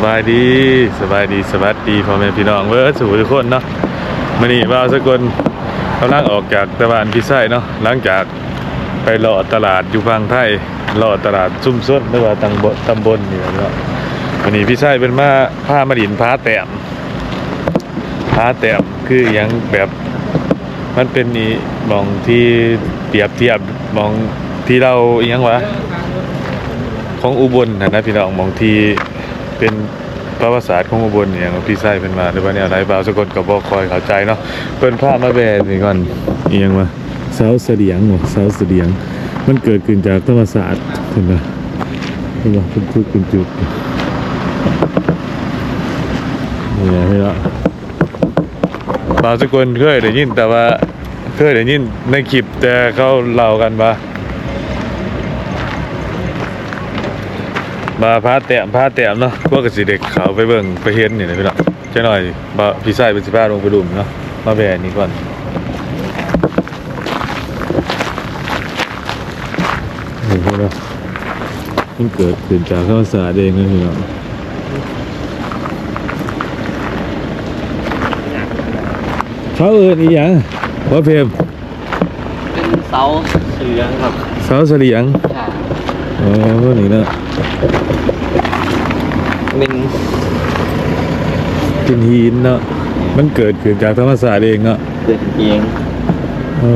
สบายดีสบายดีสวัสดีพ่อแม่พี่น้องเวิร์สู่ทุกคนเนาะมื่อนี้บ่าวสกลกำลังออกจากตะวันพิไซเนาะหลังจากไปหล่อตลาดอยู่ฝั่งไทยหล่อตลาดซุ่มซ่นหรือว่าตังบตำบลนี่เนาะวันนี้พี่ไซเป็นมาผ้ามาดินผ้าแต้มผ้าแต้มคือหยังแบบมันเป็นนี่มองที่เปรียบเทียบมองที่เราอหยังวะของอุบลนะนะพี่น้องมองที่ เป็นประวัติศาสตร์ของอุบลเนี่ยพี่ไส้เป็นมาหรือว่าเนี่ยอะไรบ่าวสกลก็บ่คอยเข้าใจเนาะเพิ่นพามาแบนนี่ก่อนเอียงว่าเสาเสดียงบ่เสาเสดียง มันเกิดขึ้นจากธรรมศาสตร์เห็นป่ะเห็นป่ะเป็นจุดเป็นจุดนี่ไงพี่น้องบ่าวสกลเคยได้ยินแต่ว่าเคยได้ยินในคลิปแต่เขาเล่ากันว่า มาพาแต้มพาแต้มเนาะพวกกสิเด็กเขาไปเบิ่งไปเห็นนี่นะพี่น้องเจ้าหน่อยบ่พี่ชายเป็นสิพาลงไปดุมเนาะมาแบนนี้ก่อนนี่พี่น้องมันเกิดขึ้นจากข้าวสารเองนะพี่น้องเขาเอินอีหยังว่าเพมเป็นเสาเสืองครับเสาเสลียงค่ะอ๋อพวกนี้เนาะ เป็นกินหินเนาะมันเกิดขึ้นจากธรรมศาสตร์เองเนาะเกิดเองโอ้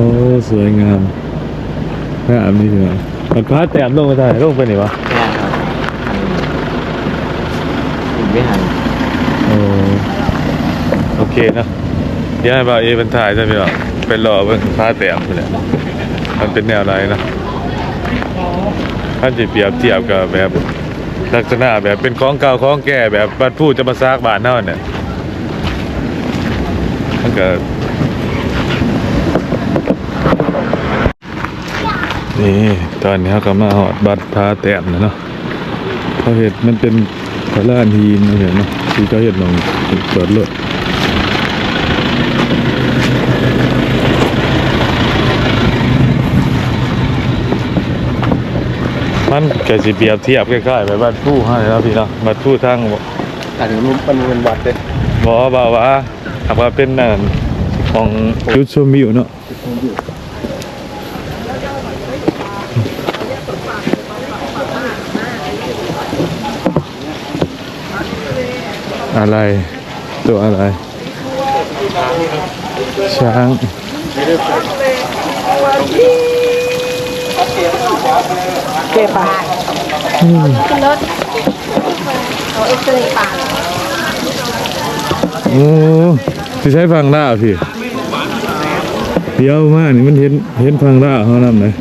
สวยงามงามนี่เหรอมันพาแต้มลงไปถ่ายลงไปไหนวะแค่ครับถึงไม่หันโอ้โอเคเนอะเดี๋ยวให้บ่าวเอเป็นถ่ายใช่ไหมหรอเป็นรอเบิ่งพาแต้มไปเลยมันเป็นแนวไรเนาะ ท่านจะเปรียบเทียบกับแบบลักษณะแบบเป็นของเก่าของแก่แบบบ้านพูดจะมาซากบ้านเท่าเนี่ยมันก็นี่ตอนนี้เขาก็มาหอดบัตรพาแต้มนะเนาะเขาเห็ดมันเป็นพระราชทีนเห็นไหมที่เขาเห็ดลงจอดรถ มันก็สิเปรียบเทียบคล้ๆแบบบ้านผู้ให้แล้วพี่เนาะบ้านผู้ทางอันนี้มันเป็นวัดเลยบอกว่าว่าหากว่าเป็นนั่นของจุดชมวิวเนาะอะไร ตัวอะไร ช้าง เก็บปะขึ้นรถเอาเอ็กซเรย์ปากโอ้ที่ใช้ฟังล่าพี่เดียวมากนี่มันเห็นเห็นฟังล่าเขานำเลย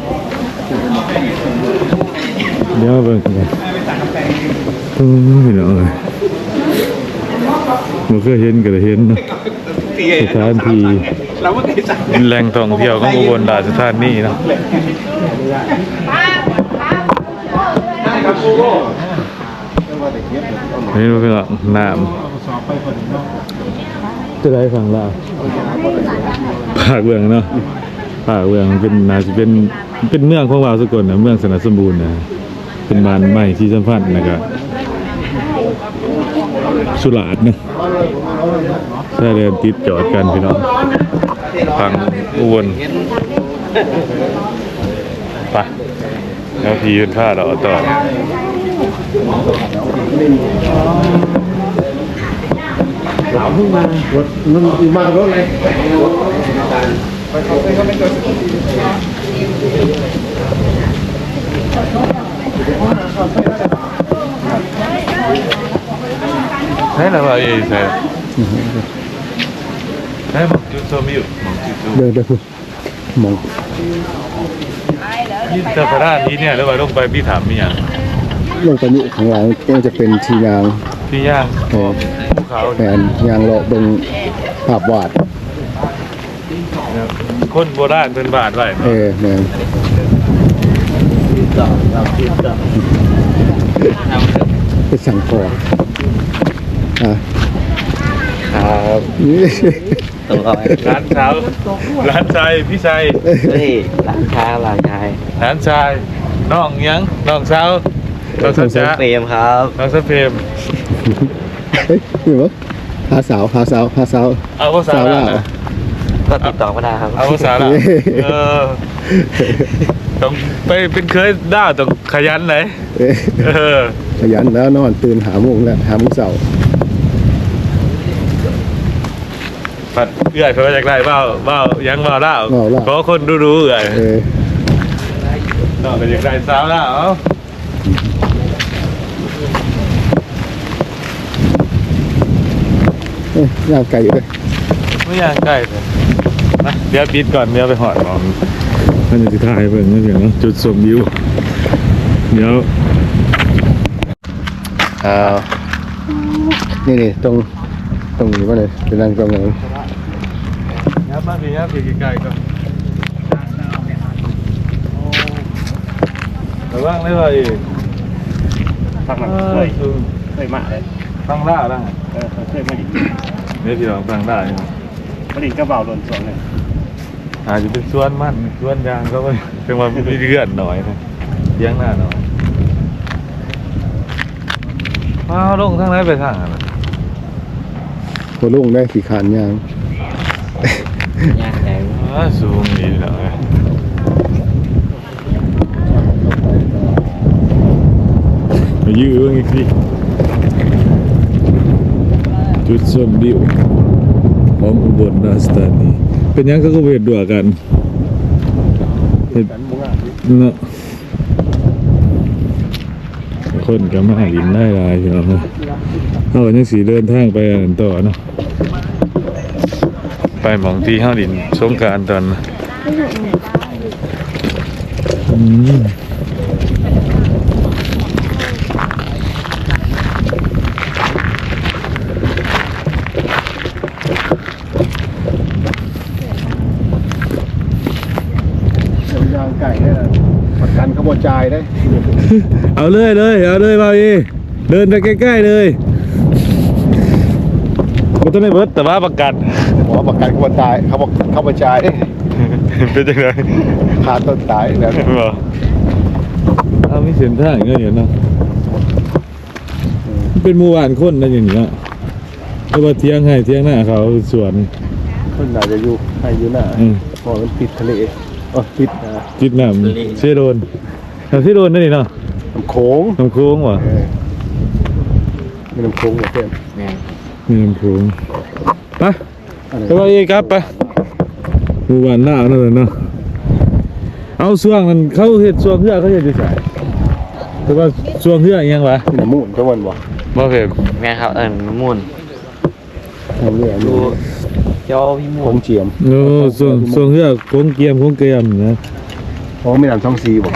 เดี๋ยวเบิ่งกันโอ้พี่น้องเลยมันเคยเห็นก็ได้เห็นเนาะสถานที่แหล่งท่องเที่ยวของอุบลราชธานีเนาะ นี่มันเป็นน้ำจะได้ฟังลาวภาคเมืองเนาะภาคเมืองเป็นนาจะเป็นเป็นเมืองของวาวสกลนะเมืองสนับสมบูรณ์นะเป็นบ้านใหม่ที่สัมพันธ์นะครับสุราษฎร์นะใช่เดินติดจอดกันพี่น้องฟังอุบลไป แล้วพี่ยืนท่าเราต่อเหลาเพิ่งมารถมันมารถเลยใช่แล้วว่าเอใช่ใช่หมองจุดโซมิวหมองจุดโซเดินไปพุ่นมอง นี่แต่พระราชนี้เนี่ยแล้วว่าลงไปพี่ถามมีอย่างลงไปนี่ข้างหลังก็จะเป็นทียางพี่ย่างเออภูเขาแผนยางเลาะเบงภาพวาดคนโบราณเป็นบาทไว้เออแม่นต่อเราคิดต่อเอาเถอะไปสั่งคออะครับ นี่ต้องรอยร้านเช้าร้านชายพี่ชายเฮ้ยหลานชายหลานชายร้านชายน้องหยังน้องเช้าน้องผสามวจ้าเฟรมครับน้องสาวเพมเฮ้ยนี่วะหาสาวหาสาวหาสาวเอาภาษาสาวละลาวก็ติดต่อมาได้ครับเอาภาษาละเออต้องไปเป็นเคยด้าต้องขยันไหนเอ้ยเออขยันแล้วนอนตื่นหาโมงแล้วหาโมงเสาร์ ปัดเอื่อยเขาจากได้เบ้าเบ้ายังเบ้าล่าเว้าลาว ขอคนดูดูๆเอื่อยเออนอกจากได้สาวล่าเอ้าเอ้ยย่างไก่อยู่เลยไม่อยากใกล้เลยนะเดี๋ยวปิดก่อนเดี๋ยวไปหอดมองมันจะถ่ายเบิ่งนั่นเองเนาะจุดชมวิวเดี๋ยวอ่านี่นี่ตรงตรงนี้ว่าเลยเป็นนั่งตรงไหนยับ มาพี่ยับพี่ใกล้ๆก่อนระวังได้เลยฟังหนังเอเคอยเคยมาเลยฟังล่าล่ะเออเคยมาดิเนี่ยพี่น้องฟังล่าอยู่มาดิกระเป๋าหล่นสองเลยอาจจะเป็นสวนมันสวนยางก็ไม่เป็นว่ามีเลือดหน่อยนะเลี้ยงหน้าหน่อยว้าวลงทางไหนไปทางอะไรพอลุ่งได้ขี่ขานย่าง ยากแดงอ้าสูงดีหน่อยมายื้อเบิ่งอีกทีจุดชมวิวของอุบลราชธานีเป็นยังก็เวทดัวกันเห็นเนาะคนก็มาหินได้หลายพี่น้องเอ้ยเอากันยังสีเดินทางไปต่อเนาะ ไปหมองที่ห้าดินสงกรารตอนน่ะอืมย่างไก่ได้ประกันขบวนจ่ายได้ เอาเลยเลยเอาเลยมาอีเดินไปใกล้ๆเลยก็ต้องได้เบิดแต่ว่าประกัน หมอประกันขบวนตายเขาบอกขบวนจ่ายได้เป็นจังไงขาดต้นตายแล้วบอกเอาไม่เสียนทางเงี้ยเนาะเป็นหมู่บ้านคนนั่นอย่างเงี้ยก็ว่าเที่ยงให้เที่ยงหน้าเขาสวนคนไหนจะอยู่ให้อยู่หน้าอืมพอมันติดทะเลเออติดอ่าจิตน้ำเชโดนน้ำเชโดนนั่นนี่เนาะน้ำโค้งน้ำโค้งว่ะเออมีน้ำโค้งเหมือนเดิมนี่น้ำโค้งไปอะ ไรไปว่าอีกครับไปหมู่บ้านหน้านั่นแหละเนาะเอาช่วงนั้นเขาเห็ดช่วงเฮือเขาเห็ดดีสายแต่ว่าช่วงเฮืออิหยังวะมีน้ำมูนก็วันบ่บ่เพ็มแม่ครับเอิญมุ่นทำเรื่องดูเจ้าพี่โค้มุ่นงเจียมโอ้ช่วงช่วงเฮือโค้งเกียมโค้งเกียมนะเพราะไม่น้ำช่องซีบ่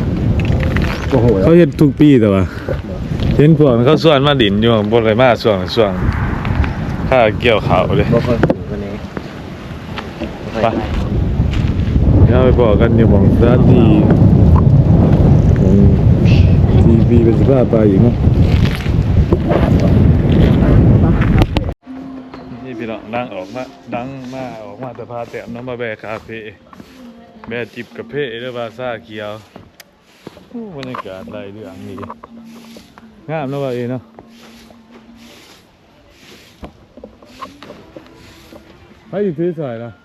โอ้โหแล้วเขาเห็ดทุกปีแต่ว่าเห็นพวกมันเขาส่วนมาดินอยู่บนไรมาส่วงส่วงถ้าเกี่ยวเขาเลย บ่เคยถูกกันนี้ ไปเดี๋ยวไปบอกกันอยู่ของสถานที่ของทีวีเป็นสภาพไปอีกเนาะนี่พี่น้องนั่งออกมาดังมาออกมาแต่พาแต้มน้องมาแบกคาเฟ่แบกจิบกาแฟหรือบาซ่าเขียวโอ้บรรยากาศไรเรื่องนี้งามเนาะว่าเองเนาะไปอยู่ที่ซอยนะไปคือไปเอาซอยที่ใส่งามดีพี่น้อ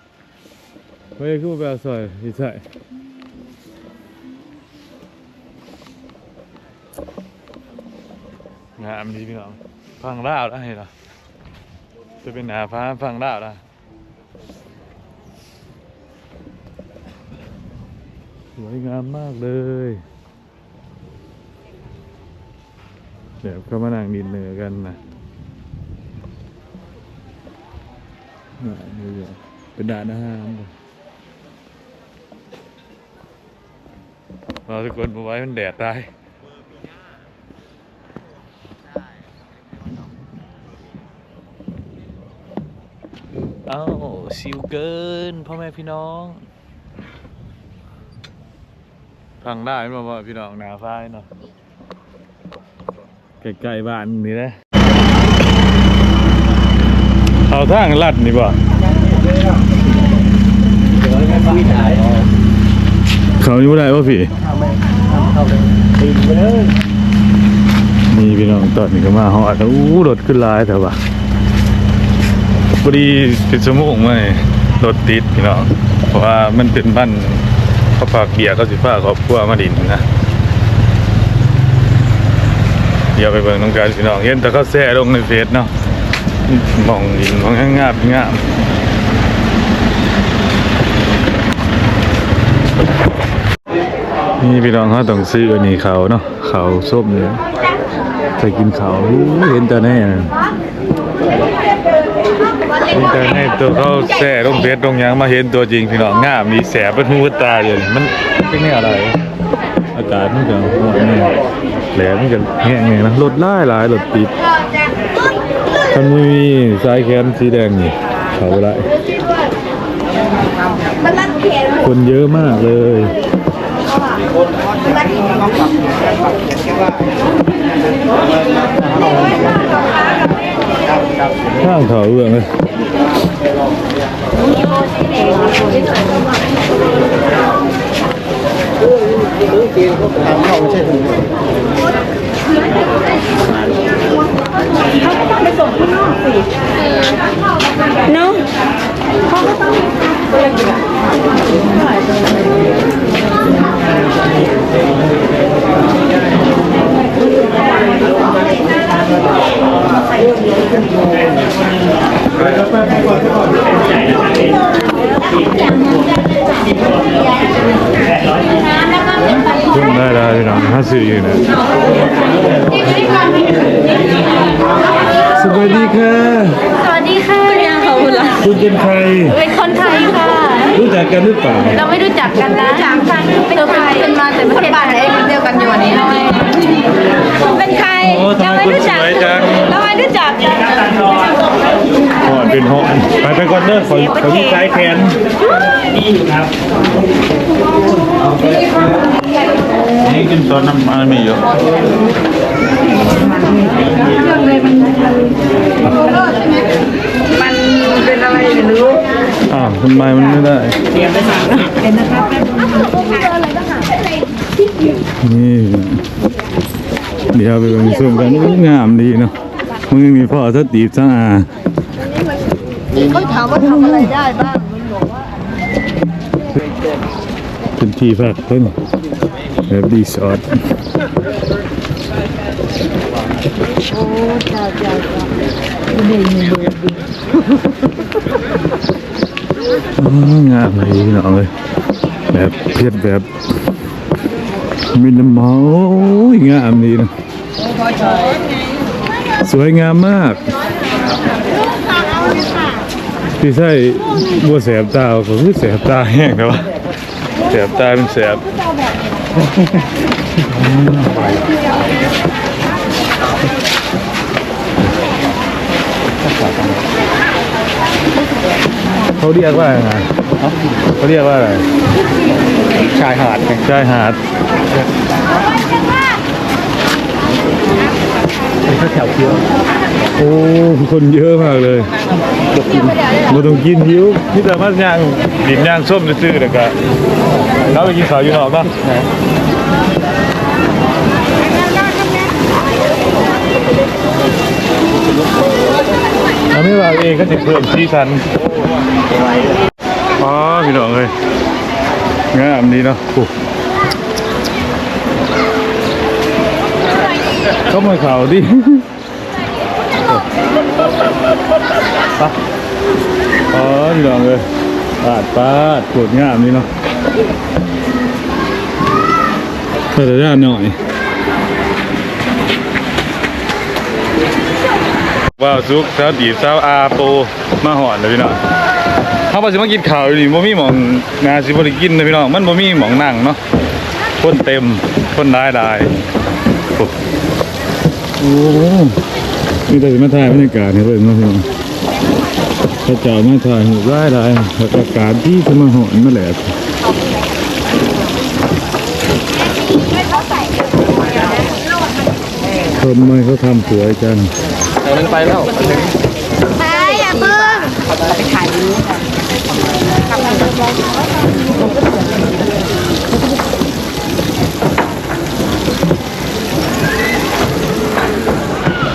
งฟังลาวได้เหรอจะเป็นหนาฟ้าฟังลาวได้สวยงามมากเลย เดี๋ยวเขามานั่งดินเนือกันนะน่ะนี่เดี๋ยวเป็นด่านอาหาร เราทุกคนมาไว้มันแดดได้เอ้าสิวเกินพ่อแม่พี่น้องฟังได้ไหมว่าพี่น้องหนาฟ้ายเนาะใกล้ๆบ้านนี่นะเอาทางลัดนี่บ่ เขาอยู่ได้ป่ะพี่ตีนไปเลยบมีพี่น้องตอนนี้ก็มาฮอดอู้รถขึ้นลายแต่ว่าพอดีเป็นชั่วโมงมานี่รถติดพี่น้องเพราะว่ามันเป็นบ้านเขาฝากเบียร์เขาสิฟ้าครอบคัวมาดินนะเดี๋ยวไปเบิ่งน้องการพี่น้องเห็นแต่เขาแซ่ลงในเฟซเนาะมองดินมองงามงาม นี่พี่น้องเขาต้องซื้ออันนี้เขาเนาะเขาส้มเนี่ยจะกินเขาเห็นแต่แน่เห็นแต่แน่ตัวเขาแซ่ลงเฟซลงยังมาเห็นตัวจริงพี่น้องงามมีแสบเป็นหูตาอยู่นี่มันเป็นแนวอะไร อากาศมันก็ร้อนเนี่ยแหลมมันแห้งเนี่ยนะรถไล่หลายรถติดมันไม่มีสายแขนสีแดงนี่เขาไรมันรัดเขียนคนเยอะมากเลย ข้างเขาเอื้องเลยเข้าไม่ใยุ่งได้ได้พี่น้องห้าสื่ออยู่นะสวัสดีค่ะ สวัสดีค่ะยังเขาละคุณเป็นใครเป็นคนไทยค่ะ รู้จักกันหรือเปล่าเราไม่รู้จักกันนะจากทางเป็นใครเป็นมาแต่ประเทศไทยเดียวกันอยู่วันนี้เป็นใครโอ้ทำไมคุณสวยจังเราไม่รู้จักหอดเป็นหอดไปไปก่อนเด้อขอขอที่สายแขนนี่กินตอนน้ำมันมีอยู่มันเป็นอะไรไม่รู้อ้าวทำไมมันไม่ได้นี่เดี๋ยวไปเบิ่งส้มกันอู้งามดีเนาะมึงมีพ่อสตีบสะอาเขาถามว่าทำอะไรได้บ้างเป็นที่พักเพิ่นแบบรีสอร์ทโอ้ งามเลยพี่น้องเลยแบบเพียรแบบมินิมอลงามดีนะสวยงามมากพี่ใช่บัวแสบตาผมคือแสบตาแห้งแต่ว่าแสบตาเป็นแสบ เขาเรียกว่าไงเขาเรียกว่าอะไรชายหาดไงชายหาดเป็นข้าวแถวเคี้ยวโอ้คนเยอะมากเลยมาต้องกินหิวนี่แต่มาย่างดินย่างส้มซื่อๆแต่ก็เราไปกินข้าวอยู่นอกเนาะเราไม่ว่าเองก็จะเพิ่มสีสันอ๋อพี่น้องเลยงามดีเนาะโอ้เข้ามาเขาดิไปอ๋อพี่น้องเลยปาดปาดปวดงามนี่เนาะเปิดด้หน่อย ว้าวซุกสาวตีบสาวอาโปมาหอนเลยพี่น้องเขาบอกสิมากินข้าวอยู่นี่บ่มีหมองงานสิบ่ได้กินเลยพี่น้องมันบ่มีหมองนั่งเนาะคนเต็มคนหลายหลายโอ้โอ้มีแต่สิมาถ่ายบรรยากาศให้เบิ่งเนะพี่น้องพระเจ้ามาถ่ายหูหลายหลายแล้วก็อากาศที่จะมาหอนมาแหลกคนเมื่อเขาทำสวยจัง เอามันไปแล้วไปอย่าเพิ่ง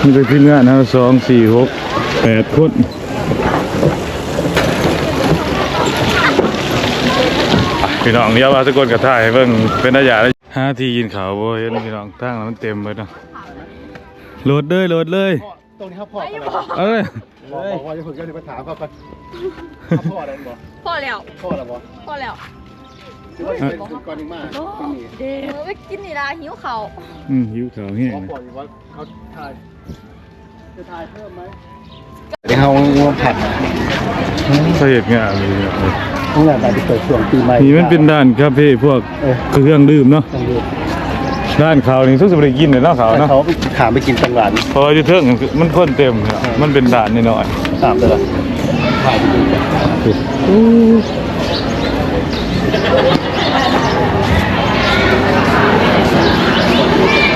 มีแต่ทีมงานนะสองสี่หกแปดคนพี่น้องเดี๋ยวว่าสกลกระถ่ายให้เบิ่งเป็นระยะห้าทีกินข้าวบ่เห็นพี่น้องทางนั้นมันเต็มไปเนาะโหลดเลยโหลดเลย ตรงนี้เขาพอกันเลยเอ้ยบอกว่าจะฝึกจะไปถามเขาก่อนพ่ออะไรบ่พอแล้วพ่ออะไรบ่พอแล้วที่ว่าเป็นก่อนอีกมากเออไปกินนี่ละหิวเขาวอืมหิวข้าวแห้งเขาบอกอยู่ว่าเขาถ่ายจะถ่ายเพิ่มไหมเดี๋ยวเขาผัดสาเหตุงานเลยเนี่ยต้องงานการที่เปิดช่วงปีใหม่นี่มันเป็นด้านคาเฟ่พวกเออเครื่องดื่มเนาะ ต้องดูด้านขาวนี่ทุกสมบัติกินเลยเนาะขาวถ้าเนาะเขาไปถามไปกินตังหวานพอจะเทิงมันคนเต็มเนี่ยมันเป็นด่านนิดหน่อยตามเลยถ่ายไปดูกัน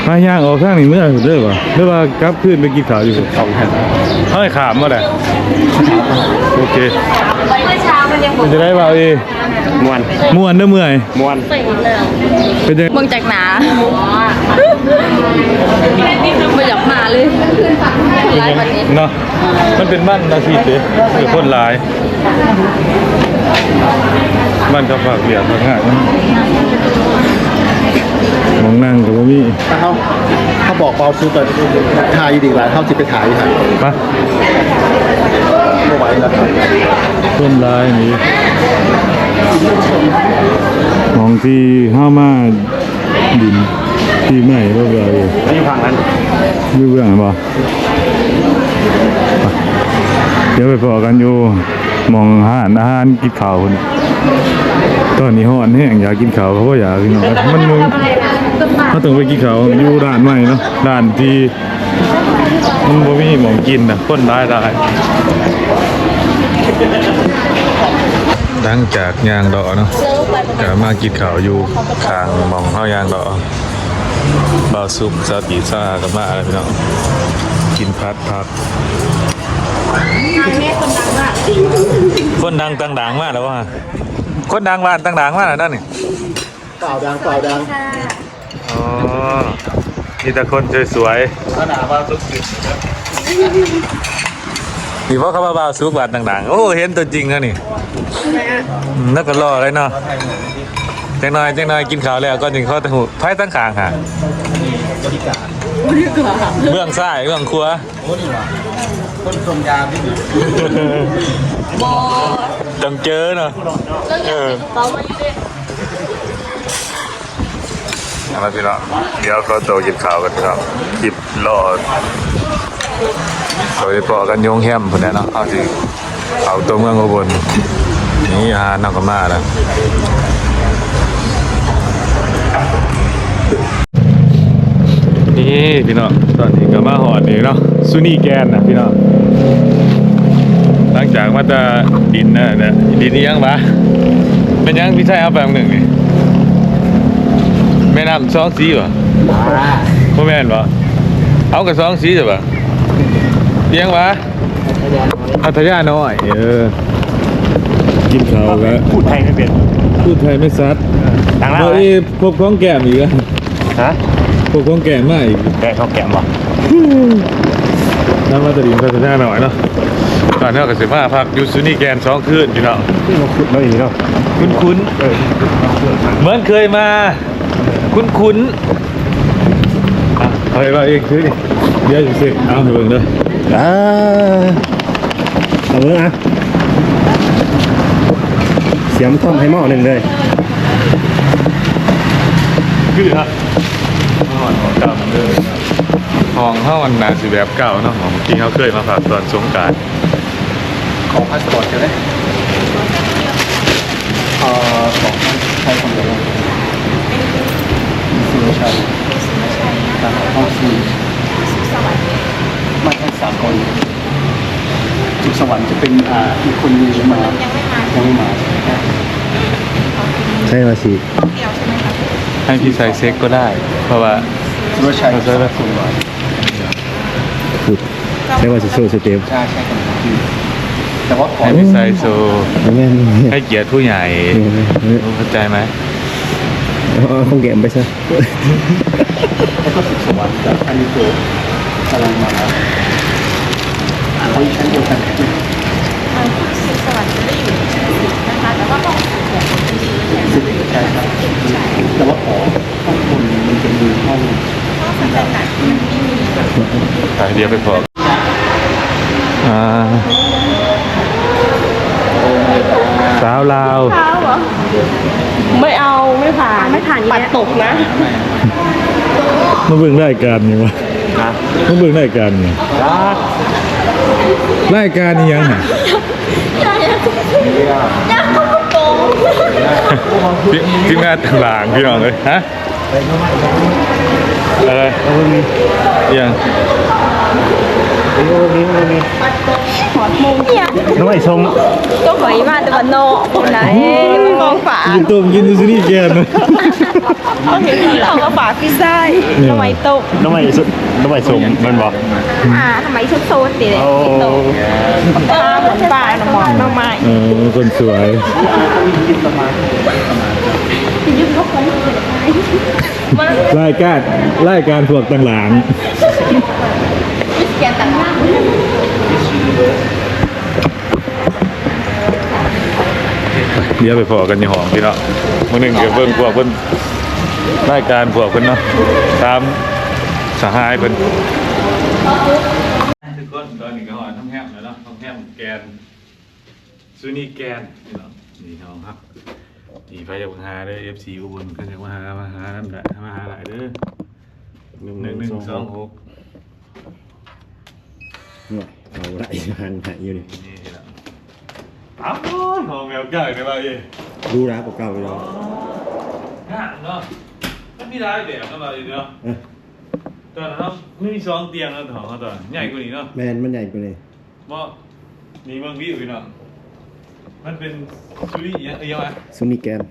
มาย่างออกข้างนี่เมื่อเด้อป่ะหรือว่ากลับขึ้นไปกินข้าวอยู่สองแผ่นเฮ้ยขามมาแหละโอเคเมื่อเช้ามันยังมันจะได้เปล่าเอ มวนม่วนเด้อเมื่อยมวนเป็นยังเมืองจากหนาไม่อยากมาเลยไลฟ์วันนี้เนาะมันเป็นบ้านนาทีเด้คือคนหลายบ้านกับฝากเบียร์ฝากง่ายมันมองนั่งกับว่ามีถ้าเขาเขาบอกเบาซูเปอร์ถ่ายอยู่ดีหลายเขาจะไปถ่ายอยู่ถ่ายมาไม่ไหวแล้วครับคนหลายนี่ ของที่ห้ามาดินที่ใหม่บ่เบื่ออยู่ไม่ฟังนั้นมีเบื่อบ่ไปเดี๋ยวไปพอกันอยู่หมองอาหารอาหารกินข้าวพุ่นตอนนี้ฮ้อนแห้งอยากกินข้าวเขาก็อยากกินข้าวมันมึงเขาต้องไปกินข้าวอยู่ร้านใหม่เนาะร้านที่มันบ่มีหมองกินน่ะคนหลาย หลายหลังจากยางดอเนาะก็มากินข้าวอยู่ข้างหมองเฮายางดอบ่าวซุปซาติซ่ากับมาอะไรพี่น้องกินพัดพักคนดังต่างดังมากแล้วว่าคนดังวานต่างดังมากแล้วนั่นนี่เปล่าดังเปล่าดังอ๋อมีแต่คนสวยขนาดว่าสุดๆนี่เพราะเขามาบ่าวซุปวานต่างๆโอ้เห็นตัวจริงแล้วนี่อืม นักก็รอเลยเนาะจังน้อยจังน้อยกินข้าวแล้วก็จึงเข้าตะหูไพ่ตั้งขางค่ะเบื้องซ้ายเบื้องขวาคนชมยาพี่อยู่จังเจอเนาะเออเอาละพี่น้องเดี๋ยวเขาโตกินข้าวกันครับจิบรอดโดยปอกันโยงแฮมคนนี้เนาะเอาสิเอาตัวเมืองอุบล นี่อาหารนอกกมาแล้วนี่พี่น้องตอนนี้ก็มาหอดนี่เนาะซูนี่แกนนะพี่น้องหลังจากว่าจะดินนะเนี่ยดินนี่ยังปะเป็นยังพี่ชายเอาไปอันหนึ่งนี่แม่น้ำสองสีวะพ่อแม่นปะเอากับสองสีใช่ปะเลี้ยงปะพัทยาน้อยเออ กินข้าวแล้วพูดไทยไม่เป็นพูดไทยไม่ซัดดังแล้วเฮ้ยพวกของแก้มอีกแล้วฮะพวกของแก้มมาอีกแกเขาแกมวะน้ำมาตะดินพัทยาหน่อยเนาะก่อนเท่ากับสิมาพักอยูซูนี่แกนสองคืนพี่น้องที่เราขุดแล้วอีกเนาะคุ้นคุ้นๆเหมือนเคยมา คุ้นคุ้นๆอะเอาไปว่าเองคือดิเดี๋ยวจะเสกเอาไปเบิ่งเด้ออ่าเอาเมื่อนะเสียมต้มให้หม้อหนึ่งเลยคือฮะห้องเก่าเด้อห้องห้องมันนาสิแบบเก่าเนาะของที่เขาเคยมาฝากตอนสงกรารของพาสปอร์ตใช่ไหมเอ่อของใช้คนเดียวสุรชัยสามห้องสี่ไม่ใช่สามคนจุดสวรรค์จะเป็นอ่าอีกคนนึงยังมายังไม่มา ใช่มาสิให้พี่ใส่เซ็กก็ได้ เพราะว่าสุรชัยเอาใช่ไหมสุรวัยขุดใช้ว่าจะโซ่สเต็ปใช่ใช่กันคือแต่ว่าขอให้พี่ใส่โซแม่นให้เกียรติผู้ใหญ่เข้าใจไหมเอาคงแกมไปซะแล้วก็สุดสวรรค์จากอันนี้โกกำลังมาเขาอยู่ชั้นเดียวกัน ครับแต่ว่าขอข้างบนมันจะมีห้องห้องสแตนดาร์ดมันไม่มีไปเดียวไปพออ่าสาวลาวเท้าเหรอไม่เอาไม่ผ่านไม่ผ่านปัดตกนะมาเบิ่งรายการนี่วะมาเบิ่งรายการนี่รายการนี่ยังไงยังเขาโกง ทีมงานต่างๆพี่น้องเลยฮะอะไรยังเนี่ยน้อยชมก็หอยมาแต่วันโนคนไหนมองฝากินต้มกินซูนี่แกนเลยเขาเห็นเขาก็ฝาพิซซ่าทำไมตกน้อยสุดน้อยชมมันบอกอ่าทำไมชุดโซนติเลยโอ้ตกตาเหมือนปลา เออคนสวยรายการรายการพวกต่างหลังแกต่างๆเดี๋ยวไปพอกันในห้องพี่เนาะมื้อหนึ่งเดี๋ยวเบิ่งพวกเพิ่นรายการพวกเพิ่นเนาะตามสหายเพิ่นทุกคนตอนนี้ก็หอนท้องแฮมแล้วเนาะท้องแฮมแกน ซูนี่แกนพี่เนาะนี่น้องครับนี่ไปจากหาเด้อ FC อุบลก็จากมาหามาหานั่นแหละมาหาหลายเด้อหนึ่งหนึ่งหนึ่งสองหกเอาไรหันหายอยู่นี่นี่แหละอ้าวหอมแมวใหญ่เลยว่าเอ้ดูร้านเก่าๆเลยห่างเนาะมันมีหลายแบบเนาะเราเนาะเออตอนนั้นเนาะไม่มีสองเตียงแล้วถองเขาตอนใหญ่กว่านี้เนาะแมนมันใหญ่ไปเลยบ่มีเมืองวิวอีกเนาะ มันเป็นซูริยังเอ้ยยังไงซุนิแกน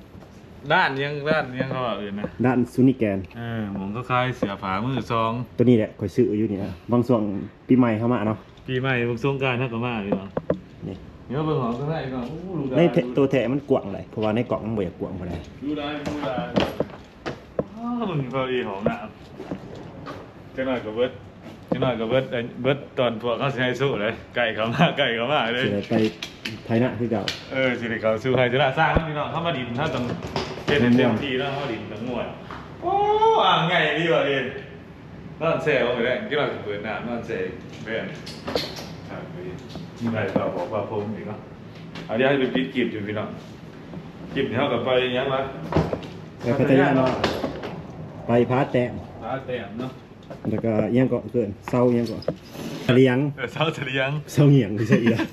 ด้านยังด้านยังเขาว่าอื่นนะด้านซุนิแกนเออหมองก็คล้ายเสือผามือซองตัวนี้แหละคอยซื้ออยู่นี่นะบางส่วนปีใหม่เข้ามาเนาะปีใหม่บุกสงกรารเท่ากับมาพี่น้องนี่เดี๋ยวเบิ่งของก็ได้พี่น้องอู้ดูได้ในแทตัวแทะมันกว้างเลยเพราะว่าในกล่องมันบ่อยากกว้างพอได้ดูได้ดูได้อ้าวมึงพอดีของน้ำจะหน่อยกับเบิร์ดจะหน่อยกับเบิร์ดเอ้ยเบิร์ดตอนพวกเขาสิให้สู้เลยไก่เขามาไก่เขามาเลยสิได้ ไปไทยนะคือเก่าเออสิริเขาสู้ให้จะได้สร้างพี่น้องเข้ามาดินถ้าต้องเต็มเต็มที่แล้วเข้าดินทั้งมวลโอ้อ่างไงดีกว่าเองนอนเซ่เอาไปได้ที่เราเปิดน้ำนอนเซ่เพื่อนครับนี่ไปต่อบอกว่าผมอีกเนาะเอาเดี๋ยวให้ไปปิดกีบอยู่พี่น้องกีบเท่ากับไปยังวะไปพัทยาเนาะไปพาแต้มร้านเต็มเนาะแล้วก็อิหยังก็เกินเศร้าอิหยังก็เลี้ยงเออเช้าเฉลียงเศร้าเหี่ยงไม่ใช่อีกแล้ว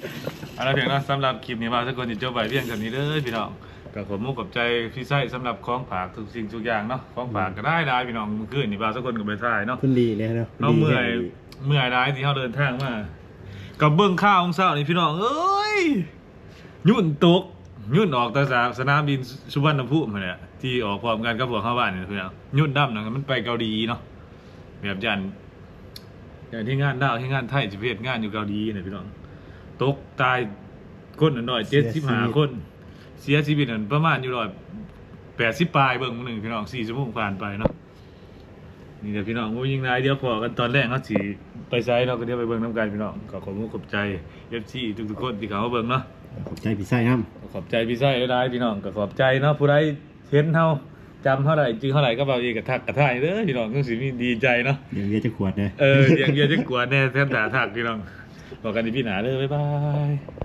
เอาละเพียงเนาะสำหรับคลิปนี้ว่าทุกคนจะจบไปเพียงเท่านี้เด้อพี่น้องกับผมมุกกับใจพี่ไส้สำหรับของฝากทุกสิ่งทุกอย่างเนาะของฝากก็ได้ได้พี่น้องเมื่อคืนนี่ว่าทุกคนก็ไปถ่ายเนาะคุณดีเลยเนาะเราเมื่อยเมื่อยร้ายที่เขาเดินทางมากับเบื้องข้าวของเศร้านี่พี่น้องเอ้ยยุ่นตกยุ่นออกแต่สนามสนามบินสุวรรณภูมิเนี่ยที่ออกพร้อมกันกับพวกเข้าบ้านนี่พี่น้องยุ่นดำนะมันไปเกาหลีเนาะแบบยันอย่างที่งานดาวที่งานไทยสิเพศงานอยู่เกาหลีเนี่ยพี่น้อง ตกตายคนหน่อยเจ็ดสิบห้าคน เสียชีวิตนั่นประมาณอยู่ร้อยแปดสิบปลายเบิ่งมื้อหนึ่งพี่น้องสี่ชั่วโมงผ่านไปเนาะนี่เดี๋ยวพี่น้องว่ายิงนายเดี๋ยวพอกันตอนแรกเขาสีไปไซส์เนาะก็เดี๋ยวไปเบิ่งน้ำกันพี่น้องขอขอบคุณขอบใจเอฟซีทุกๆคนที่เขามาเบิ่งเนาะขอบใจพี่ไส้น้ขอบใจพี่ไส้ได้พี่น้องก็ขอบใจเนาะผู้ใดเห็นเฮาจำเท่าไหร่จื้อเท่าไหร่ก็เบาเองกระทักกระทายเด้อพี่น้องก็สิมีดีใจเนาะำเดี๋ยวเวียจะขวดเลยเออเดี๋ยวเดี๋ยวจะกลัวแน่แทนด่าทักพี่น้อง บอกกันที่พี่หนาเลยบ๊ายบาย